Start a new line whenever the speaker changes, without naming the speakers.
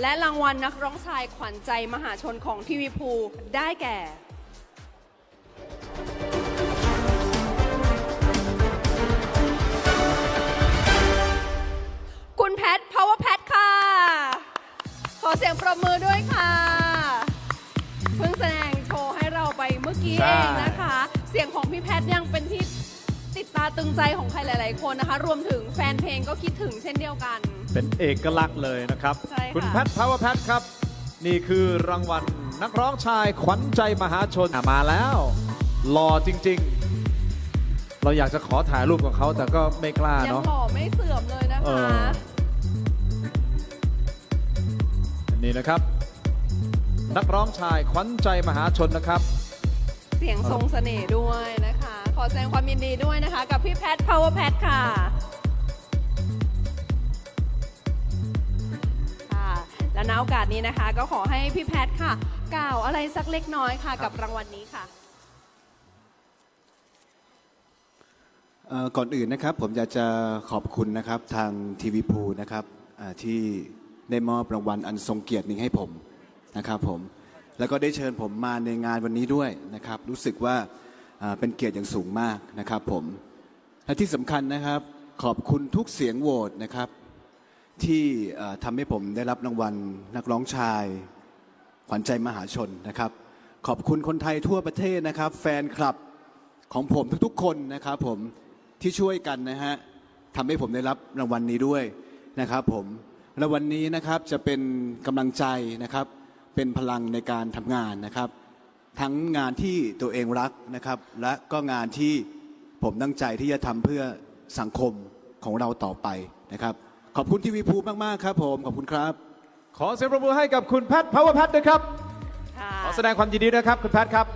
และรางวัลนักร้องชายขวัญใจมหาชนของทีวีภูได้แก่ คุณแพท power แพทค่ะ ขอเสียงปรบมือด้วยค่ะ เพิ่งแสดงโชว์ให้เราไปเมื่อกี้เองนะคะ เสียงของพี่แพทยัง ติดตาตึงใจของใครหลาย ๆ คนนะคะ รวมถึงแฟนเพลงก็คิดถึงเช่นเดียวกัน
เป็นเอกลักษณ์เลยนะครับ
ใช่ค่ะ
คุณแพทพาวเวอร์แพทครับ นี่คือรางวัลนักร้องชายขวัญใจมหาชนอะมาแล้วหล่อจริง ๆ เราอยากจะขอถ่ายรูปกับเขาแต่ก็ไม่กล้า
ยัง
เนาะ
หล่อไม่เสื่อมเลยนะ
เอ
คะ
ออันนี้นะครับ นักร้องชายขวัญใจมหาชนนะครับ
เสียงทรงเสน่ห์ด้วยนะคะขอ แสดงความยินดีด้วยนะคะ กับพี่แพท power แพทค่ะค่ะ และณโอกาสนี้นะคะ ก็ขอให้พี่แพทค่ะ กล่าวอะไรสักเล็กน้อยค่ะ กับรางวัลนี้ค่ะ
เอ่อก่อนอื่นนะครับผมอยากจะขอบคุณนะครับทางทีวีพูนะครับอ่าที่ได้มอบรางวัลอันทรงเกียรตินี้ให้ผมนะครับผมแล้วก็ได้เชิญผมมาในงานวันนี้ด้วยนะครับ รู้สึกว่า เป็นเกียรติอย่างสูงมากนะครับผมและที่สำคัญนะครับขอบคุณทุกเสียงโหวตนะครับที่ทำให้ผมได้รับรางวัลนักร้องชาย ขวัญใจมหาชนนะครับ ขอบคุณคนไทยทั่วประเทศนะครับ แฟนคลับของผมทุกๆคนนะครับผมที่ช่วยกันนะฮะทำให้ผมได้รับรางวัลนี้ด้วยนะครับผมรางวัลนี้นะครับจะเป็นกำลังใจนะครับ เป็นพลังในการทำงานนะครับ ทั้งงานที่ตัวเองรักนะครับ และก็งานที่ผมตั้งใจที่จะทำเพื่อสังคมของเราต่อไปนะครับ ขอบคุณทีวีภูมากๆครับผมขอบคุณครับ
ขอเสียงปรบมือให้กับคุณแพทพาวเวอร์แพทด้วยครับ
ค่ะ
ขอแสดงความยินดีด้วยครับ คุณแพทครับ